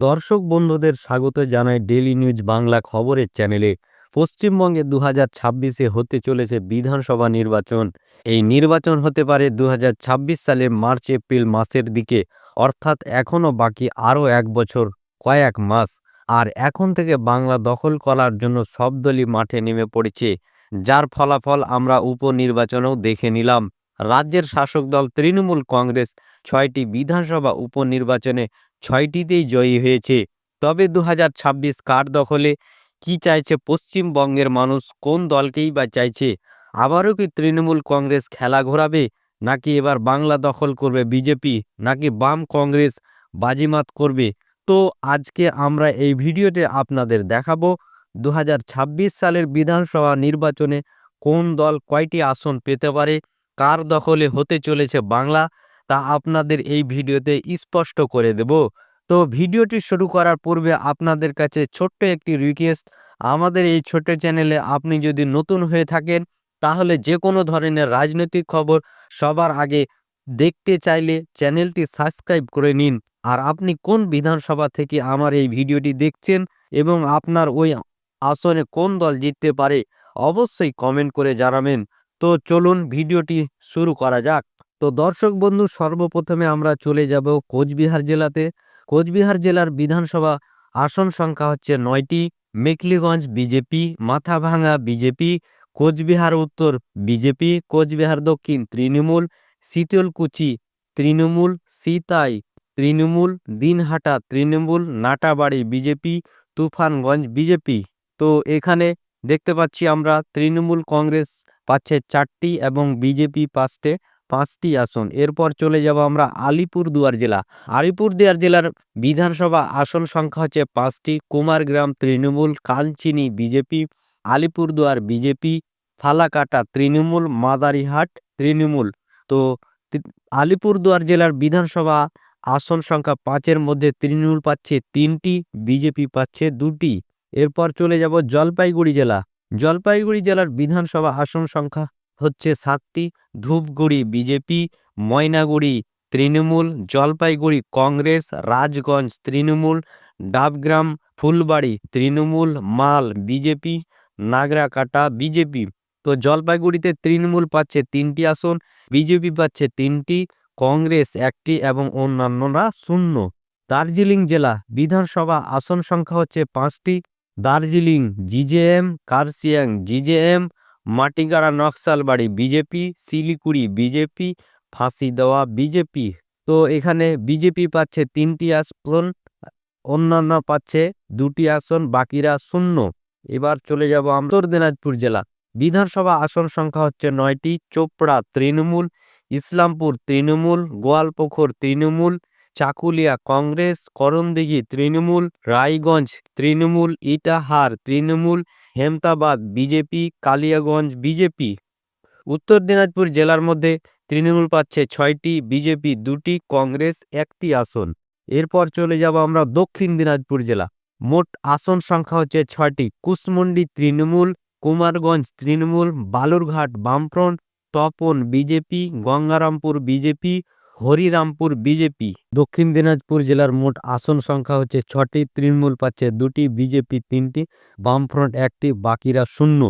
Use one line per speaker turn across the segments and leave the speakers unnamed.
দর্শক বন্ধুদের স্বাগত জানায় ডেলি নিউজ বাংলা খবরের চ্যানেলে। পশ্চিমবঙ্গে দু হাজার ছাব্বিশে হতে চলেছে বিধানসভা নির্বাচন। এই নির্বাচন হতে পারে দু হাজার ছাব্বিশ সালের মার্চ এপ্রিল মাসের দিকে, অর্থাৎ এখনও বাকি আরও এক বছর, কয়েক মাস। আর এখন থেকে বাংলা দখল করার জন্য সব দলই মাঠে নেমে পড়েছে, যার ফলাফল আমরা উপনির্বাচনেও দেখে নিলাম। রাজ্যের শাসক দল তৃণমূল কংগ্রেস ছয়টি বিধানসভা উপনির্বাচনে ছয়টিতেই জয়ী হয়েছে। তবে দু হাজার ছাব্বিশ কার দখলে কি চাইছে পশ্চিমবঙ্গের মানুষ? কোন দলকেই বা চাইছে? আবারও কি তৃণমূল কংগ্রেস খেলা ঘোরাবে? নাকি এবার বাংলা দখল করবে বিজেপি? নাকি বাম কংগ্রেস বাজিমাত করবে? তো আজকে আমরা এই ভিডিওতে আপনাদের দেখাবো দু হাজার ছাব্বিশ সালের বিধানসভা নির্বাচনে কোন দল কয়টি আসন পেতে পারে? কার দখলে হতে চলেছে বাংলা? তা আপনাদের এই ভিডিওতে স্পষ্ট করে দেব। তো ভিডিওটি শুরু করার পূর্বে আপনাদের কাছে ছোট্ট একটি রিকোয়েস্ট আমাদের এই ছোট্ট চ্যানেলে আপনি যদি নতুন হয়ে থাকেন, তাহলে যে কোনো ধরনের রাজনৈতিক খবর সবার আগে দেখতে চাইলে চ্যানেলটি সাবস্ক্রাইব করে নিন। আর আপনি কোন বিধানসভা থেকে আমার এই ভিডিওটি দেখছেন এবং আপনার ওই আসনে কোন দল জিততে পারে, অবশ্যই কমেন্ট করে জানাবেন। তো চলুন ভিডিওটি শুরু করা যাক। তো দর্শক বন্ধু, সর্বপ্রথমে আমরা চলে যাব কোচবিহার জেলাতে। কোচবিহার জেলার বিধানসভা আসন সংখ্যা হচ্ছে নয়টি। মেকলিগঞ্জ বিজেপি মাথাভাঙা বিজেপি, কোচবিহার উত্তর বিজেপি, কোচবিহার দক্ষিণ তৃণমূল, শীতলকুচি তৃণমূল, সিতাই তৃণমূল, দিনহাটা তৃণমূল, নাটাবাড়ি বিজেপি, তুফানগঞ্জ বিজেপি। তো এখানে দেখতে পাচ্ছি আমরা তৃণমূল কংগ্রেস পাচ্ছে চারটি এবং বিজেপি পাচ্ছে পাঁচটি আসন। এরপর চলে যাব আমরা আলিপুরদুয়ার জেলা। আলিপুরদুয়ার জেলার বিধানসভা আসন সংখ্যা হচ্ছে পাঁচটি। Kumargram, Trinamool, Kalchini, BJP, Alipurduar, BJP, Falakata, Trinamool, Madarihat, Trinamool. তো আলিপুরদুয়ার জেলার বিধানসভা আসন সংখ্যা পাঁচের মধ্যে তৃণমূল পাচ্ছে তিনটি, বিজেপি পাচ্ছে দুটি। এরপর চলে যাব জলপাইগুড়ি জেলা। জলপাইগুড়ি জেলার বিধানসভা আসন সংখ্যা হচ্ছে সাতটি, Dhupguri BJP, Maynaguri Trinamool, Jalpaiguri Congress, Rajganj Trinamool, Dabgram, Phulbari Trinamool, Mal BJP, Nagrakata BJP. তো জলপাইগুড়িতে তৃণমূল পাচ্ছে তিনটি আসন, বিজেপি পাচ্ছে তিনটি, কংগ্রেস একটি এবং অন্যান্যরা শূন্য। দার্জিলিং জেলা বিধানসভা আসন সংখ্যা হচ্ছে পাঁচটি, Darjeeling, GJM Kurseong GJM Matigara Naxalbari BJP, Siliguri BJP Phansidewa BJP. তো এখানে বিজেপি পাচ্ছে তিনটি আসন, অন্যান্য পাচ্ছে দুটি আসন, বাকিরা শূন্য। এবার চলে যাব উত্তর দিনাজপুর জেলা। বিধানসভা আসন সংখ্যা হচ্ছে নয়টি, চোপড়া তৃণমূল, ইসলামপুর তৃণমূল গোয়ালপুকুর তৃণমূল, চাকুলিয়া কংগ্রেস, করণদিঘি তৃণমূল, রায়গঞ্জ তৃণমূল, ইটাহার তৃণমূল হেমতাবাদ, বিজেপি, কালিয়াগঞ্জ, বিজেপি। উত্তর দিনাজপুর জেলার মধ্যে তৃণমূল পাচ্ছে ছয়টি, বিজেপি দুটি, কংগ্রেস একটি আসন। এরপর চলে যাব আমরা দক্ষিণ দিনাজপুর জেলা। মোট আসন সংখ্যা হচ্ছে ছয়টি, কুশমন্ডি তৃণমূল, কুমারগঞ্জ তৃণমূল, বালুরঘাট বামফ্রন্ট, Tapan BJP, Gangarampur BJP Harirampur BJP. Dakshin Dinajpur জেলার মোট আসন সংখ্যা হচ্ছে ছটি, তৃণমূল পাচ্ছে দুটি, বিজেপি তিনটি, বামফ্রন্ট একটি, বাকিরা শূন্য।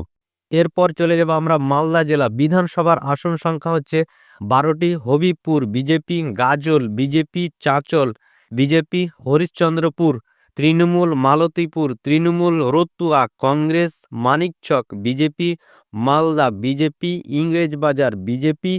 এরপর চলে যাব আমরা মালদা জেলা। বিধানসভার আসন সংখ্যা হচ্ছে বারোটি Habibpur BJP, Gazole BJP, Chanchal BJP, Harishchandrapur Trinamool, Malatipur Trinamool, Ratua Congress, Manikchak BJP, Malda BJP, Englishbazar BJP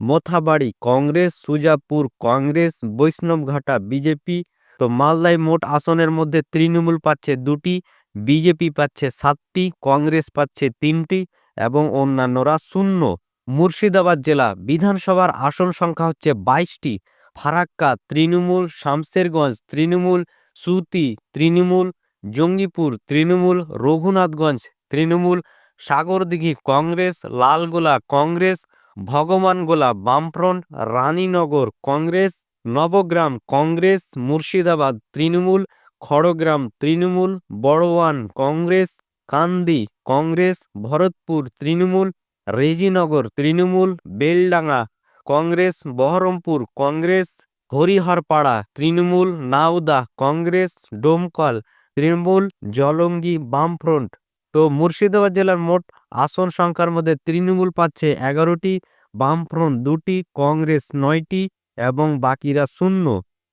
Mothabari, Congress, Sujapur, Congress Baishnabghata BJP. তো মালদায় মোট আসনের মধ্যে তৃণমূল পাচ্ছে দুটি, বিজেপি পাচ্ছে সাতটি, কংগ্রেস পাচ্ছে তিনটি এবং অন্যান্যরা শূন্য। মুর্শিদাবাদ জেলা বিধানসভার আসন সংখ্যা হচ্ছে বাইশটি। ফারাক্কা, তৃণমূল শামসেরগঞ্জ তৃণমূল, সুতি, তৃণমূল, জঙ্গিপুর, তৃণমূল, রঘুনাথগঞ্জ, তৃণমূল, সাগরদিঘি, কংগ্রেস, লালগোলা, কংগ্রেস ভগবানগোলা বামফ্রন্ট, রানীনগর কংগ্রেস, নবগ্রাম কংগ্রেস, মুর্শিদাবাদ তৃণমূল, খড়গ্রাম তৃণমূল, বড়ওয়ান কংগ্রেস, কান্দি কংগ্রেস, ভরতপুর তৃণমূল, রেজিনগর তৃণমূল, বেলডাঙ্গা কংগ্রেস, বহরমপুর কংগ্রেস, হরিহরপাড়া তৃণমূল, নাওদা কংগ্রেস, ডোমকল তৃণমূল, জলঙ্গি বামফ্রন্ট। তো মুর্শিদাবাদ জেলার মোট আসন সংখ্যার মধ্যে তৃণমূল পাচ্ছে এগারোটি, বামফ্রন্ট দুটি, কংগ্রেস নয়টি এবং বাকিরা শূন্য।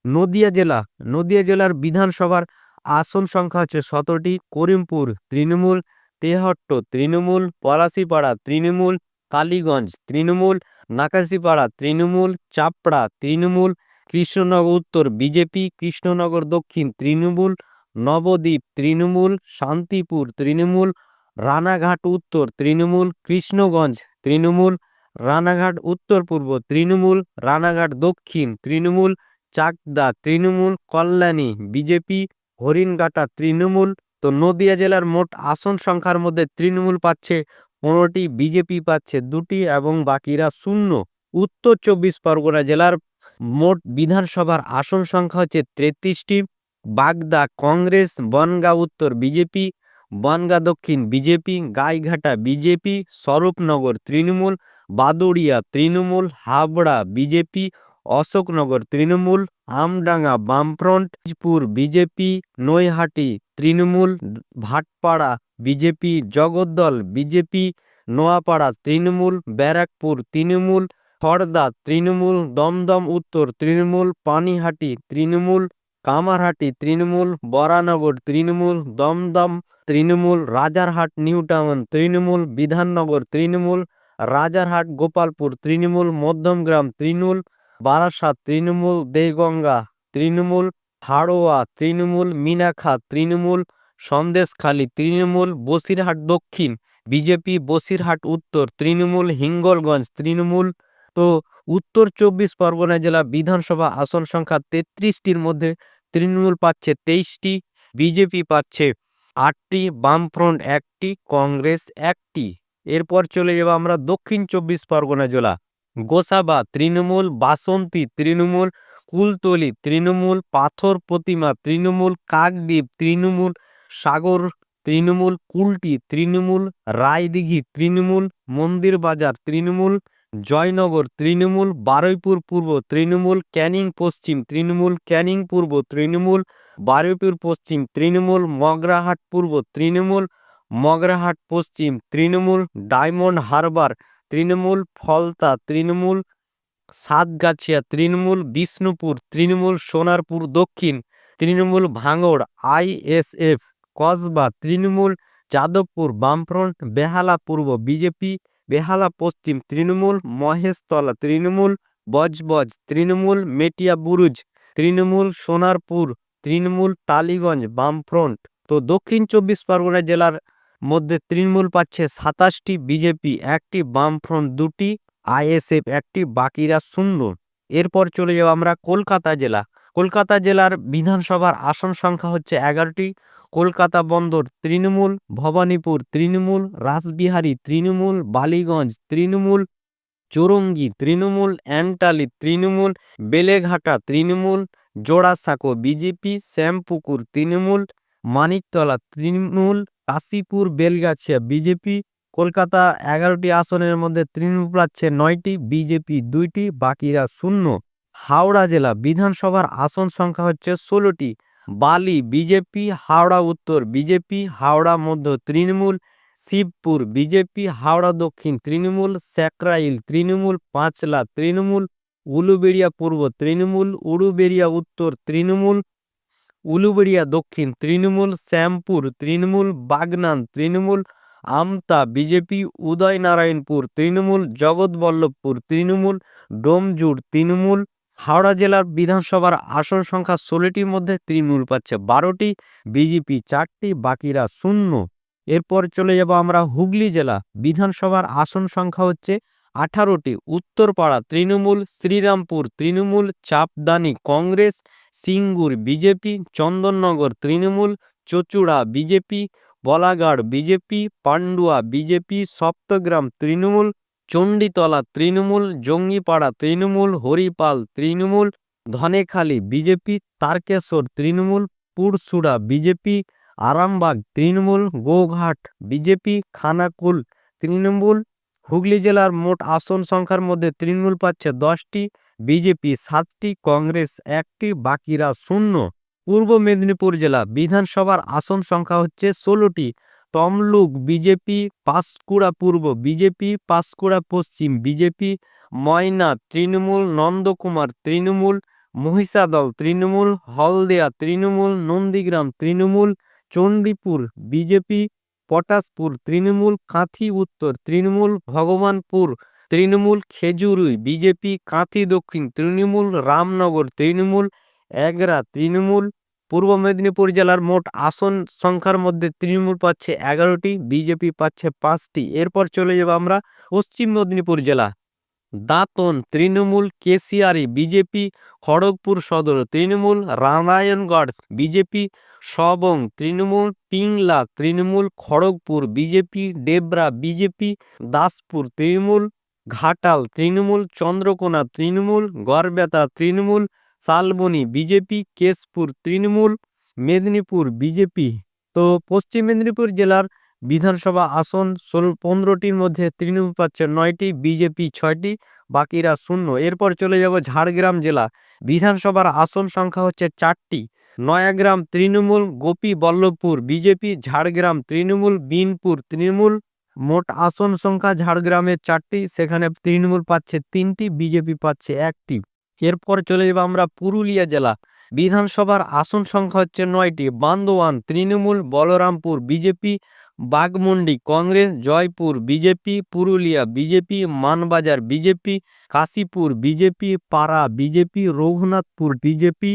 নদিয়া জেলা, নদিয়া জেলার বিধানসভার আসন সংখ্যা হচ্ছে সতেরোটি, করিমপুর তৃণমূল, তেহট্ট তৃণমূল, পলাশিপাড়া তৃণমূল, কালীগঞ্জ তৃণমূল, নাকাশিপাড়া তৃণমূল, চাপড়া তৃণমূল, কৃষ্ণনগর উত্তর বিজেপি, কৃষ্ণনগর দক্ষিণ তৃণমূল, নবদ্বীপ তৃণমূল, শান্তিপুর তৃণমূল রানাঘাট উত্তর, তৃণমূল কৃষ্ণগঞ্জ, তৃণমূল রানাঘাট উত্তর পূর্ব, তৃণমূল রানাঘাট দক্ষিণ, তৃণমূল চাকদা, তৃণমূল কল্যাণী, বিজেপি হরিণঘাটা, তৃণমূল তো নদিয়া জেলার মোট আসন সংখ্যার মধ্যে তৃণমূল পাচ্ছে পনেরোটি, বিজেপি পাচ্ছে দুটি এবং বাকিরা শূন্য। উত্তর চব্বিশ পরগনা জেলার মোট বিধানসভার আসন সংখ্যা হচ্ছে তেত্রিশটি। বাগদা Congress, Bongaon Uttar, BJP Bangaon Dakshin BJP, Gaighata BJP, Swarupnagar Trinamool, Baduria Trinamool, Habra BJP, Ashoknagar Trinamool, Amdanga বামফ্রন্ট বামফ্রন্টপুর BJP, Naihati Trinamool, Bhatpara BJP, Jagaddal BJP, Noapara Trinamool, Barrackpore Trinamool, Khardaha Trinamool, Dum Dum Uttar Trinamool, Panihati Trinamool Kamarhati Trinamool, Baranagar Trinamool, Dum Dum Trinamool, Rajarhat New Town Trinamool, Bidhannagar Trinamool, Rajarhat, Gopalpur Trinamool, Madhyamgram Trinamool, Barasat Trinamool, Deganga Trinamool, Haroa Trinamool Minakhan Trinamool, Sandeshkhali Trinamool, Basirhat Dakshin, BJP, Basirhat উত্তর তৃণমূল, হিঙ্গলগঞ্জ তৃণমূল তো উত্তর চব্বিশ পরগনা জেলা বিধানসভা আসন সংখ্যা তেত্রিশটির মধ্যে তৃণমূল পাচ্ছে তেইশটি, বিজেপি পাচ্ছে আটটি, বামফ্রন্ট একটি, কংগ্রেস একটি। এরপর চলে যাব আমরা দক্ষিণ চব্বিশ পরগনা জেলা। গোসাবা তৃণমূল, বাসন্তী তৃণমূল, কুলতলি তৃণমূল, পাথর প্রতিমা তৃণমূল, কাকদ্বীপ তৃণমূল, সাগর তৃণমূল, কুলটি তৃণমূল, রায়দিঘি তৃণমূল মন্দির বাজার তৃণমূল জয়নগর, তৃণমূল, বারুইপুর পূর্ব, তৃণমূল, ক্যানিং পশ্চিম, তৃণমূল, ক্যানিং পূর্ব, তৃণমূল, বারুইপুর পশ্চিম, তৃণমূল, মগরাহাট পূর্ব, তৃণমূল, মগরাহাট পশ্চিম, তৃণমূল, ডায়মন্ড হারবার, তৃণমূল, ফলতা, তৃণমূল, সাতগাছিয়া, তৃণমূল, বিষ্ণুপুর, তৃণমূল, সোনারপুর, দক্ষিণ, তৃণমূল, ভাঙড়, আইএসএফ, কসবা, তৃণমূল, যাদবপুর, বামফ্রন্ট, বেহালা পূর্ব, বিজেপি বেহালা পশ্চিম তৃণমূল, মহেশতলা তৃণমূল, বজবজ তৃণমূল, মেটিয়া বুরুজ তৃণমূল, সোনারপুর তৃণমূল, টালিগঞ্জ বামফ্রন্ট। তো দক্ষিণ চব্বিশ পরগনা জেলার মধ্যে তৃণমূল পাচ্ছে সাতাশটি, বিজেপি একটি, বামফ্রন্ট দুটি, আইএসএফ একটি, বাকিরা শূন্য। এরপর চলে যাব আমরা কলকাতা জেলা। কলকাতা জেলার বিধানসভার আসন সংখ্যা হচ্ছে এগারোটি। কলকাতা বন্দর, তৃণমূল, ভবানীপুর, তৃণমূল, রাসবিহারী, তৃণমূল, বালিগঞ্জ, তৃণমূল, চৌরঙ্গি, তৃণমূল, অ্যান্টালি, তৃণমূল, বেলেঘাটা, তৃণমূল, জোড়াসাঁকো, বিজেপি, শ্যামপুকুর, তৃণমূল, মানিকতলা, তৃণমূল, কাশীপুর, বেলগাছিয়া, বিজেপি, কলকাতা এগারোটি আসনের মধ্যে তৃণমূল পাচ্ছে নয়টি, বিজেপি দুইটি, বাকিরা শূন্য। হাওড়া জেলা বিধানসভার আসন সংখ্যা হচ্ছে ষোলোটি। বালি, বিজেপি, হাওড়া উত্তর, বিজেপি, হাওড়া মধ্য তৃণমূল, শিবপুর, বিজেপি, হাওড়া দক্ষিণ তৃণমূল স্যাকরাইল তৃণমূল, পাঁচলা তৃণমূল, উলুবেড়িয়া পূর্ব তৃণমূল, উড়ুবেড়িয়া উত্তর তৃণমূল, উলুবেড়িয়া দক্ষিণ তৃণমূল, শ্যামপুর তৃণমূল, বাগনান তৃণমূল, আমতা বিজেপি, উদয়নারায়ণপুর তৃণমূল, জগৎবল্লভপুর তৃণমূল, ডোমজুড় তৃণমূল হাওড়া জেলার বিধানসভার আসন সংখ্যা ষোলোটির মধ্যে তৃণমূল পাচ্ছে বারোটি, বিজেপি চারটি, বাকিরা শূন্য। এরপর চলে যাব আমরা হুগলি জেলা। বিধানসভার আসন সংখ্যা হচ্ছে আঠারোটি। Uttarpara Trinamool, Srirampur Trinamool, Chapdani Congress, Singur BJP, Chandannagar Trinamool, Chuchura BJP, Balagarh BJP, Pandua BJP, Saptagram Trinamool Chanditala Trinamool, Jangipara Trinamool, Haripal Trinamool, Dhanekhali BJP, Tarakeswar Trinamool, Pursurah BJP, Arambagh Trinamool, Goghat BJP, Khanakul Trinamool, Hooghly জেলার মোট আসন সংখ্যার মধ্যে তৃণমূল পাচ্ছে দশটি, BJP সাতটি, কংগ্রেস একটি, বাকিরা শূন্য। পূর্ব মেদিনীপুর জেলা বিধানসভার আসন সংখ্যা হচ্ছে ষোলোটি। Tamluk, BJP, Panskura Purba, BJP, Panskura Paschim, BJP, Moyna, Trinamool, Nandakumar, Trinamool, Mahishadal, Trinamool, Haldia, Trinamool, Nandigram, Trinamool, Chandipur, BJP, Patashpur, Trinamool, Kanthi Uttar, Trinamool, Bhagabanpur, Trinamool, Khejuri, BJP, Kanthi Dakshin, Trinamool, Ramnagar, Trinamool, Egra, Trinamool পূর্ব মেদিনীপুর জেলার মোট আসন সংখ্যার মধ্যে তৃণমূল পাচ্ছে এগারোটি, BJP পাচ্ছে পাঁচটি। এরপর চলে যাব আমরা পশ্চিম মেদিনীপুর জেলা। Dantan, Trinamool, Keshiary, BJP, Kharagpur Sadar, Trinamool, Ramayangarh, BJP, Sabang, Trinamool, Pingla, Trinamool, Kharagpur, BJP, Debra, BJP, Daspur, Trinamool, Ghatal, Trinamool, Chandrakona, Trinamool, Garbeta, Trinamool Salboni BJP, Keshpur, Trinamool, Medinipur BJP. তো পশ্চিম মেদিনীপুর জেলার বিধানসভা আসন ষোলো, পনেরোটির মধ্যে তৃণমূল পাচ্ছে নয়টি, BJP ছয়টি, বাকিরা শূন্য। এরপর চলে যাব ঝাড়গ্রাম জেলা। বিধানসভার আসন সংখ্যা হচ্ছে চারটি। নয়াগ্রাম, তৃণমূল, গোপী, বল্লভপুর, বিজেপি, ঝাড়গ্রাম, তৃণমূল, বিনপুর, তৃণমূল। মোট আসন সংখ্যা ঝাড়গ্রামের চারটি, সেখানে তৃণমূল পাচ্ছে তিনটি, বিজেপি পাচ্ছে একটি। এরপর চলে যাব আমরা পুরুলিয়া জেলা। বিধানসভার আসন সংখ্যা হচ্ছে নয়টি, Bandwan, Trinamool, Balarampur, BJP Baghmundi Congress, Joypur, BJP, Purulia, BJP, Manbazar, BJP, Kashipur, BJP, Para, BJP, Raghunathpur, BJP.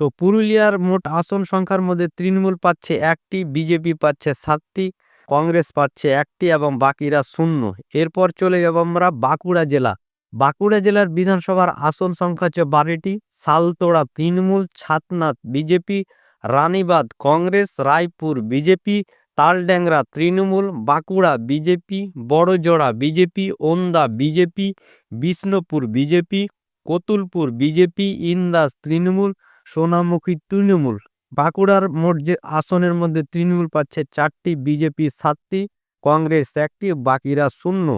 তো পুরুলিয়ার মোট আসন সংখ্যার মধ্যে তৃণমূল পাচ্ছে একটি, বিজেপি পাচ্ছে সাতটি, কংগ্রেস পাচ্ছে একটি এবং বাকিরা শূন্য। এরপর চলে যাব আমরা বাঁকুড়া জেলা। বাঁকুড়া জেলার বিধানসভার আসন সংখ্যা হচ্ছে বারোটি। Saltora, Trinamool Chhatna BJP Ranibandh Congress, Raipur, BJP, Taldangra, Trinamool, Bankura, BJP, Barjora, BJP, Onda, BJP, Bishnupur, BJP, Kotulpur, BJP, Indas, Trinamool, Sonamukhi, Trinamool. বাঁকুড়ার মোট যে আসনের মধ্যে তৃণমূল পাচ্ছে চারটি, বিজেপি সাতটি, কংগ্রেস একটি, বাকিরা শূন্য।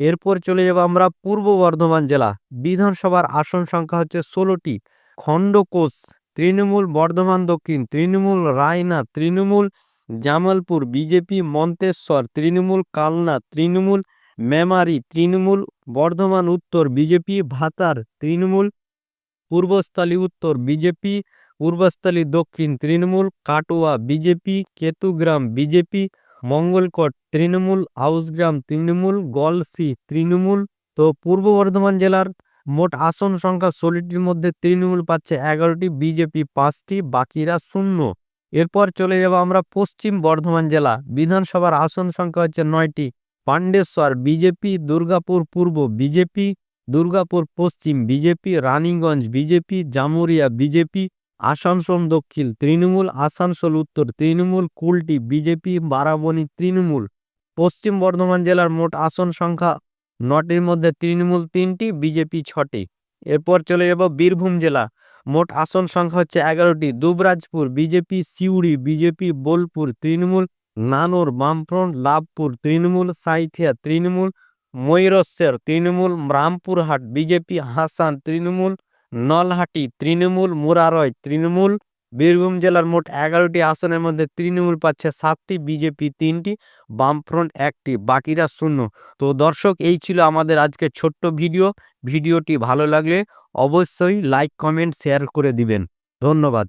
এরপর চলে যাব আমরা পূর্ব বর্ধমান জেলা। বিধানসভার আসন সংখ্যা হচ্ছে ষোলোটি। Khandaghosh, Trinamool Bardhaman Dakshin, Trinamool Raina, Trinamool Jamalpur, BJP Monteswar, Trinamool Kalna, Trinamool Memari, Trinamool Bardhaman Uttar, BJP Bhatar, Trinamool Purbasthali Uttar, BJP Purbasthali Dakshin, Trinamool Katwa, BJP Ketugram, BJP Mangalkot Trinamool Ausgram Trinamool Galsi Trinamool তো পূর্ব বর্ধমান জেলার মোট আসন সংখ্যা ষোলোটির মধ্যে তৃণমূল পাচ্ছে এগারোটি, BJP পাঁচটি, বাকিরা শূন্য। এরপর চলে যাব আমরা পশ্চিম বর্ধমান জেলা। বিধানসভার আসন সংখ্যা হচ্ছে নয়টি, Pandeshwar, BJP, Durgapur Purba, BJP, Durgapur Paschim, BJP, Raniganj, BJP, Jamuria, BJP Asansol Dakshin, Trinamool Asansol Uttar, Trinamool Kulti, BJP, Barabani Trinamool. Paschim Bardhaman জেলার মোট আসন সংখ্যা নটির মধ্যে তৃণমূল তিনটি, বিজেপি ছটি। এরপর চলে যাব বীরভূম জেলা। মোট আসন সংখ্যা হচ্ছে এগারোটি, দুবরাজপুর, বিজেপি সিউড়ি, বিজেপি বোলপুর, তৃণমূল নানোর বামফ্রন্ট, লাভপুর, তৃণমূল সাইথিয়া, তৃণমূল ময়ূরস্বের তৃণমূল রামপুরহাট, বিজেপি হাসান, তৃণমূল নলহাটি, তৃণমূল মুরারয়, তৃণমূল বীরভূম জেলার মোট এগারোটি আসনের মধ্যে তৃণমূল পাচ্ছে সাতটি, বিজেপি তিনটি, বামফ্রন্ট একটি, বাকিরা শূন্য। তো দর্শক, এই ছিল আমাদের আজকে ছোট্ট ভিডিও। ভিডিওটি ভালো লাগলে অবশ্যই লাইক, কমেন্ট, শেয়ার করে দিবেন। ধন্যবাদ।